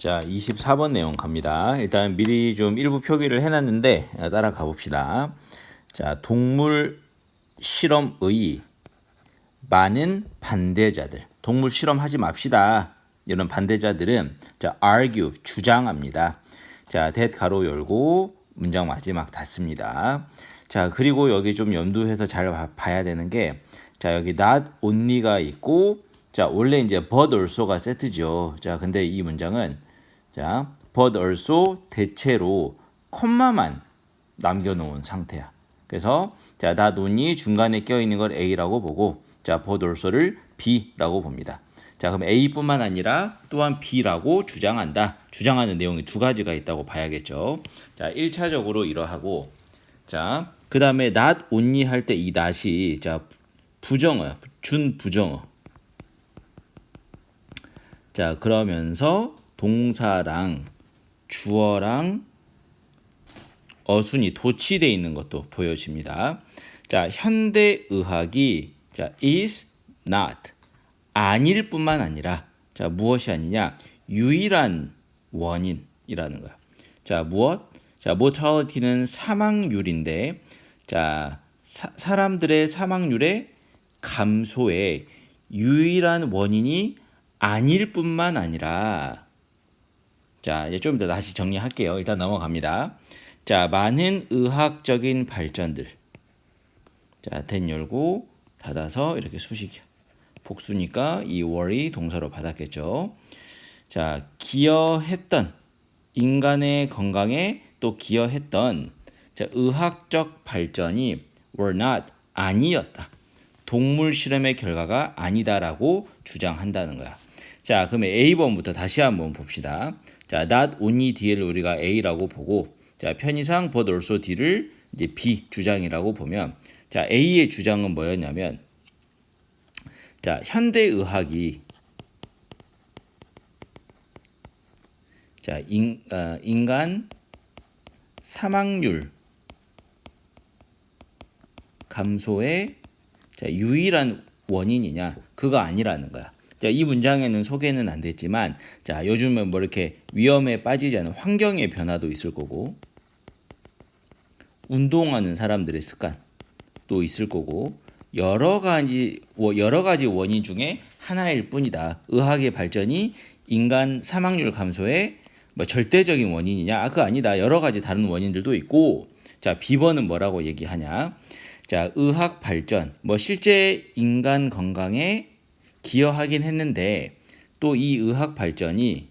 자, 24번 내용 갑니다. 일단 미리 좀 일부 표기를 해놨는데 따라가 봅시다. 자, 동물 실험의 많은 반대자들, 동물 실험하지 맙시다. 이런 반대자들은 자, argue 주장합니다. 자, that 가로 열고 문장 마지막 닫습니다. 자, 그리고 여기 좀 염두해서 잘 봐야 되는 게 자, 여기 not only가 있고 자, 원래 이제 but also가 세트죠. 자, 근데 이 문장은 자, but also 대체로 콤마만 남겨놓은 상태야. 그래서 자, not only 중간에 껴있는 걸 A라고 보고 자, but also를 B라고 봅니다. 자, 그럼 A뿐만 아니라 또한 B라고 주장한다. 주장하는 내용이 두 가지가 있다고 봐야겠죠. 자, 1차적으로 이러하고 자, 그 다음에 not only 할 때 이 not이 자, 부정어야. 준 부정어. 자, 그러면서 동사랑 주어랑 어순이 도치돼 있는 것도 보여집니다. 자, 현대 의학이 자, is not 아닐 뿐만 아니라 자, 무엇이 아니냐? 유일한 원인이라는 거야. 자, 무엇? 자, mortality는 사망률인데 자, 사, 사람들의 사망률의 감소의 유일한 원인이 아닐 뿐만 아니라 자, 이제 좀 더 다시 정리할게요. 일단 넘어갑니다. 자, 많은 의학적인 발전들. 자, 된 열고 닫아서 이렇게 수식이야. 복수니까 이 월이 동사로 받았겠죠. 자, 기여했던 인간의 건강에 또 기여했던 자, 의학적 발전이 were not 아니었다. 동물 실험의 결과가 아니다라고 주장한다는 거야. 자, 그러면 A번부터 다시 한번 봅시다. 자, not only D를 우리가 A라고 보고, 자, 편의상 but also D를 이제 B 주장이라고 보면, 자, A의 주장은 뭐였냐면, 자, 현대 의학이 자, 인, 어, 인간 사망률 감소의 자, 유일한 원인이냐? 그거 아니라는 거야. 자, 이 문장에는 소개는 안 됐지만, 자, 요즘은 뭐 이렇게 위험에 빠지지 않은 환경의 변화도 있을 거고, 운동하는 사람들의 습관도 있을 거고, 여러 가지, 여러 가지 원인 중에 하나일 뿐이다. 의학의 발전이 인간 사망률 감소의 뭐 절대적인 원인이냐? 아, 그거 아니다. 여러 가지 다른 원인들도 있고, 자, 비번은 뭐라고 얘기하냐? 자, 의학 발전, 뭐 실제 인간 건강에 기여하긴 했는데 또 이 의학 발전이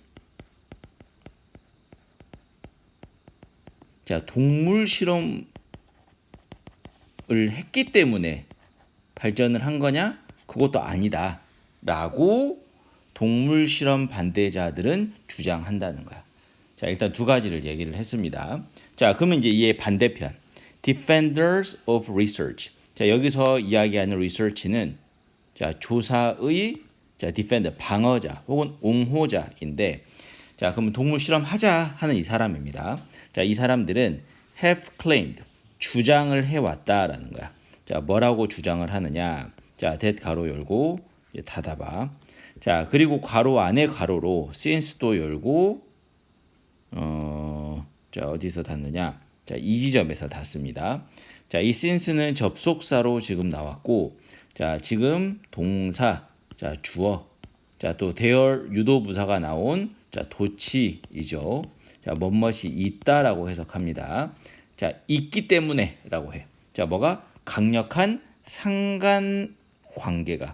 자, 동물 실험을 했기 때문에 발전을 한 거냐? 그것도 아니다. 라고 동물 실험 반대자들은 주장한다는 거야. 자, 일단 두 가지를 얘기를 했습니다. 자, 그러면 이제 이의 반대편. Defenders of Research. 자, 여기서 이야기하는 research는 자, 조사의 자, defender 방어자 혹은 옹호자인데 자, 그러면 동물 실험 하자 하는 이 사람입니다. 자, 이 사람들은 have claimed 주장을 해 왔다라는 거야. 자, 뭐라고 주장을 하느냐? 자, that 가로 열고 닫아 봐. 자, 그리고 괄호 안에 괄호로 since도 열고 어, 자, 어디서 닫느냐? 자, 이 지점에서 닫습니다. 자, 이 since는 접속사로 지금 나왔고 자, 지금 동사, 자, 주어, 자, 또 대열 유도 부사가 나온 자, 도치이죠. 자, 뭐뭇이 있다라고 해석합니다. 자, 있기 때문에라고 해. 자, 뭐가 강력한 상관 관계가.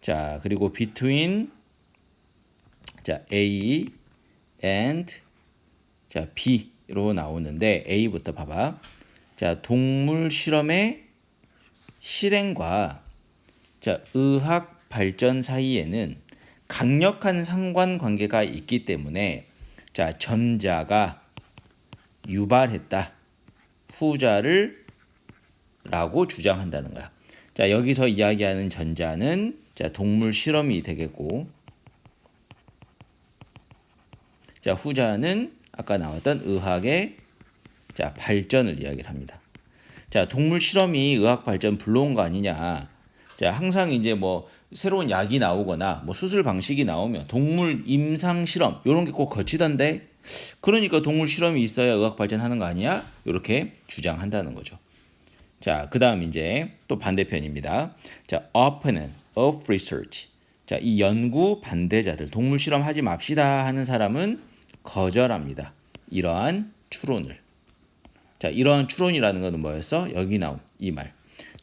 자, 그리고 between 자, A and 자, B 로 나오는데 A부터 봐봐. 자, 동물 실험의 실행과 자, 의학 발전 사이에는 강력한 상관 관계가 있기 때문에 자, 전자가 유발했다. 후자를 라고 주장한다는 거야. 자, 여기서 이야기하는 전자는 자, 동물 실험이 되겠고 자, 후자는 아까 나왔던 의학의 자, 발전을 이야기를 합니다. 자, 동물 실험이 의학 발전 불러온 거 아니냐? 자, 항상 이제 뭐 새로운 약이 나오거나 뭐 수술 방식이 나오면 동물 임상 실험 이런 게 꼭 거치던데 그러니까 동물 실험이 있어야 의학 발전하는 거 아니야? 이렇게 주장한다는 거죠. 자, 그다음 이제 또 반대편입니다. 자, opponent of research. 자, 이 연구 반대자들 동물 실험 하지 맙시다 하는 사람은 거절합니다. 이러한 추론을. 자, 이러한 추론이라는 것은 뭐였어? 여기 나온 이 말.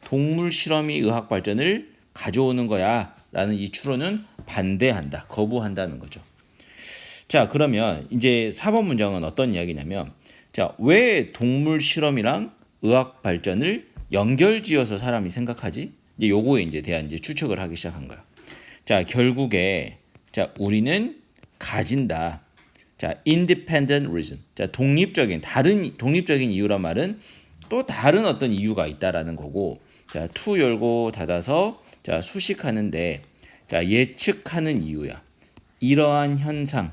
동물 실험이 의학 발전을 가져오는 거야 라는 이 추론은 반대한다, 거부한다는 거죠. 자, 그러면 이제 4번 문장은 어떤 이야기냐면 자, 왜 동물 실험이랑 의학 발전을 연결지어서 사람이 생각하지? 이제 요거에 이제 대한 이제 추측을 하기 시작한 거야. 자, 결국에 자, 우리는 가진다. 자, independent reason. 자, 독립적인 다른 독립적인 이유란 말은 또 다른 어떤 이유가 있다라는 거고. 자, to 열고 닫아서 자, 수식하는데 자, 예측하는 이유야. 이러한 현상이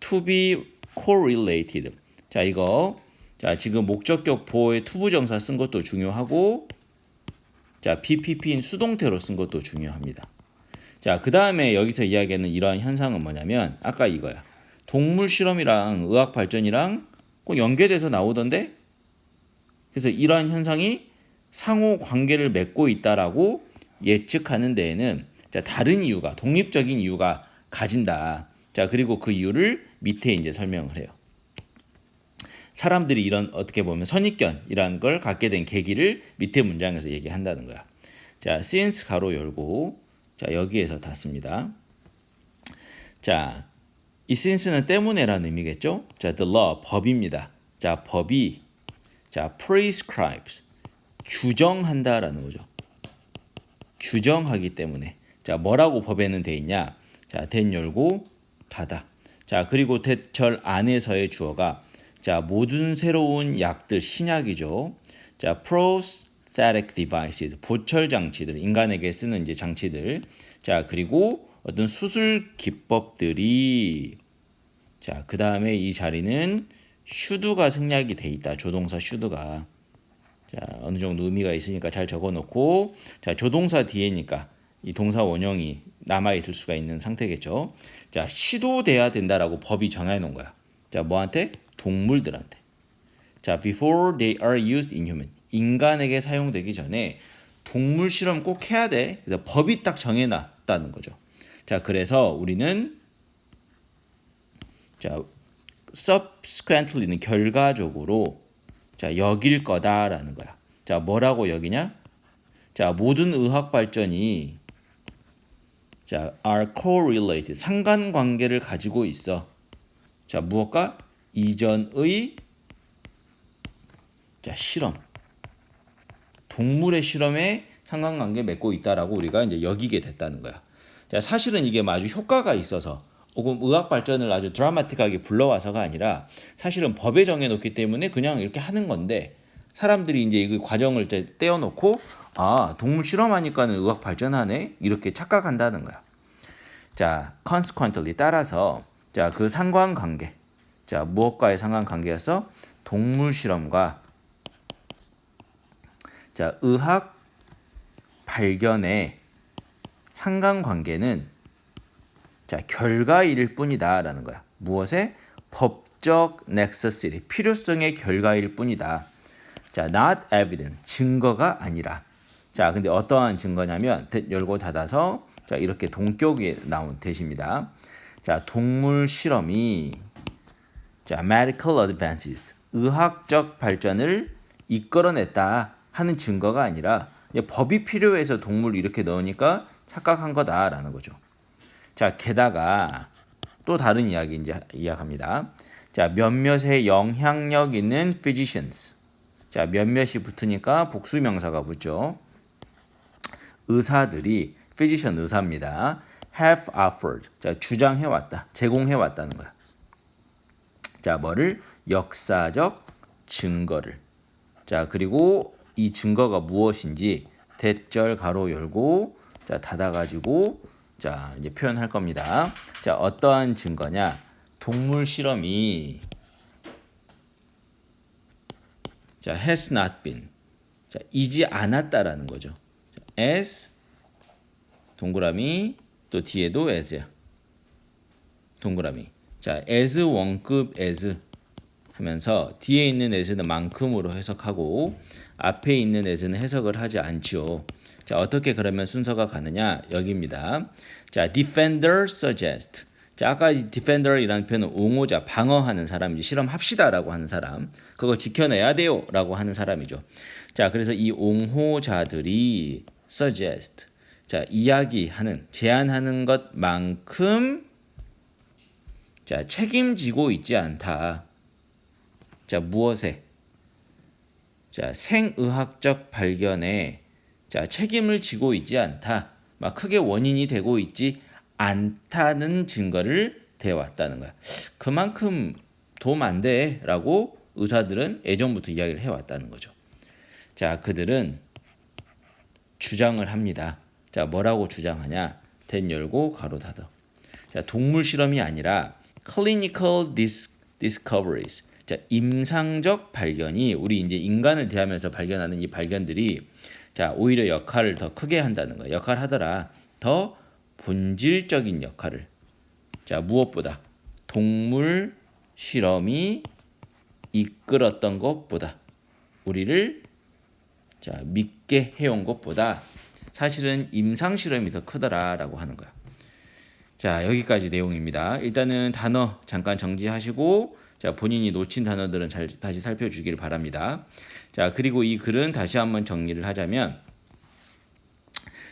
to be correlated. 자, 이거 자, 지금 목적격 보호의 투부정사 쓴 것도 중요하고 자, PPP인 수동태로 쓴 것도 중요합니다. 자, 그 다음에 여기서 이야기하는 이러한 현상은 뭐냐면 아까 이거야. 동물 실험이랑 의학 발전이랑 꼭 연계돼서 나오던데? 그래서 이러한 현상이 상호 관계를 맺고 있다라고 예측하는 데에는 자, 다른 이유가 독립적인 이유가 가진다. 자, 그리고 그 이유를 밑에 이제 설명을 해요. 사람들이 이런 어떻게 보면 선입견이라는 걸 갖게 된 계기를 밑에 문장에서 얘기한다는 거야. 자, since 가로 열고 자, 여기에서 닫습니다. 자, 이 since는 때문에라는 의미겠죠? 자, the law 법입니다. 자, 법이 자, prescribes 규정한다라는 거죠. 규정하기 때문에 자, 뭐라고 법에는 돼 있냐? 자, 된 열고 닫아. 자, 그리고 대철 안에서의 주어가 자, 모든 새로운 약들 신약이죠. 자, prosthetic devices 보철 장치들 인간에게 쓰는 이제 장치들. 자, 그리고 어떤 수술 기법들이 자, 그 다음에 이 자리는 슈드가 생략이 돼 있다. 조동사 슈드가. 자, 어느 정도 의미가 있으니까 잘 적어 놓고 자, 조동사 뒤에니까 이 동사 원형이 남아 있을 수가 있는 상태겠죠. 자, 시도돼야 된다라고 법이 정해 놓은 거야. 자, 뭐한테? 동물들한테. 자, before they are used in human. 인간에게 사용되기 전에 동물 실험 꼭 해야 돼. 그래서 법이 딱 정해 놨다는 거죠. 자, 그래서 우리는 자, subsequently는 결과적으로 자, 여길 거다라는 거야. 자, 뭐라고 여기냐? 자, 모든 의학 발전이 자, are correlated. 상관관계를 가지고 있어. 자, 무엇과 이전의 자, 실험. 동물의 실험에 상관관계 맺고 있다라고 우리가 이제 여기게 됐다는 거야. 자, 사실은 이게 아주 효과가 있어서 혹은 의학 발전을 아주 드라마틱하게 불러와서가 아니라 사실은 법에 정해놓기 때문에 그냥 이렇게 하는 건데 사람들이 이제 이 과정을 이제 떼어놓고 아 동물 실험하니까는 의학 발전하네 이렇게 착각한다는 거야. 자, consequently 따라서 자 그 상관관계 자 무엇과의 상관관계였어? 동물 실험과 자 의학 발견의 상관관계는 자, 결과일 뿐이다라는 거야. 무엇에? 법적 necessity, 필요성의 결과일 뿐이다. 자, not evident, 증거가 아니라. 자, 근데 어떠한 증거냐면 열고 닫아서 자, 이렇게 동격에 나온 대시입니다. 자, 동물 실험이 자, medical advances, 의학적 발전을 이끌어냈다 하는 증거가 아니라 법이 필요해서 동물을 이렇게 넣으니까 착각한 거다라는 거죠. 자, 게다가 또 다른 이야기 이제 이야기합니다. 자, 몇몇의 영향력 있는 physicians. 자, 몇몇이 붙으니까 복수 명사가 붙죠. 의사들이 physician 의사입니다. have offered. 자, 주장해 왔다. 제공해 왔다는 거야. 자, 뭐를 역사적 증거를. 자, 그리고 이 증거가 무엇인지 대절 가로 열고 자, 닫아 가지고 자, 이제 표현할 겁니다. 자, 어떠한 증거냐? 동물 실험이 자, has not been 자, 이지 않았다라는 거죠. 자, as 동그라미 또 뒤에도 as야. 동그라미. 자, as 원급 as 하면서 뒤에 있는 as는 만큼으로 해석하고 앞에 있는 as는 해석을 하지 않지요. 자, 어떻게 그러면 순서가 가느냐? 여기입니다. 자, defender suggest. 자, 아까 이 defender이라는 표현은 옹호자, 방어하는 사람이지 실험합시다라고 하는 사람. 그거 지켜내야 돼요 라고 하는 사람이죠. 자, 그래서 이 옹호자들이 suggest. 자, 이야기하는, 제안하는 것만큼 자, 책임지고 있지 않다. 자, 무엇에? 자, 생의학적 발견에 자, 책임을 지고 있지 않다. 막 크게 원인이 되고 있지 않다는 증거를 대왔다는 거야. 그만큼 도움 안 돼 라고 의사들은 예전부터 이야기를 해왔다는 거죠. 자, 그들은 주장을 합니다. 자, 뭐라고 주장하냐? 된 열고 가로 닫아. 자, 동물 실험이 아니라 clinical dis, discoveries. 자, 임상적 발견이 우리 이제 인간을 대하면서 발견하는 이 발견들이 자, 오히려 역할을 더 크게 한다는 거야. 역할 하더라. 더 본질적인 역할을. 자, 무엇보다 동물 실험이 이끌었던 것보다 우리를 자, 믿게 해온 것보다 사실은 임상 실험이 더 크더라라고 하는 거야. 자, 여기까지 내용입니다. 일단은 단어 잠깐 정지하시고 자, 본인이 놓친 단어들은 잘 다시 살펴주길 바랍니다. 자, 그리고 이 글은 다시 한번 정리를 하자면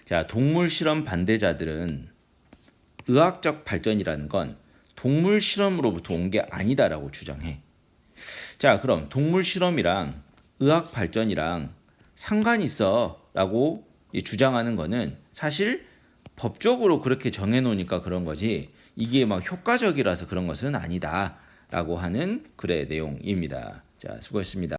자, 동물 실험 반대자들은 의학적 발전이라는 건 동물 실험으로부터 온 게 아니다라고 주장해. 자, 그럼 동물 실험이랑 의학 발전이랑 상관 있어라고 주장하는 거는 사실 법적으로 그렇게 정해 놓으니까 그런 거지 이게 막 효과적이라서 그런 것은 아니다 라고 하는 글의 내용입니다. 자, 수고했습니다.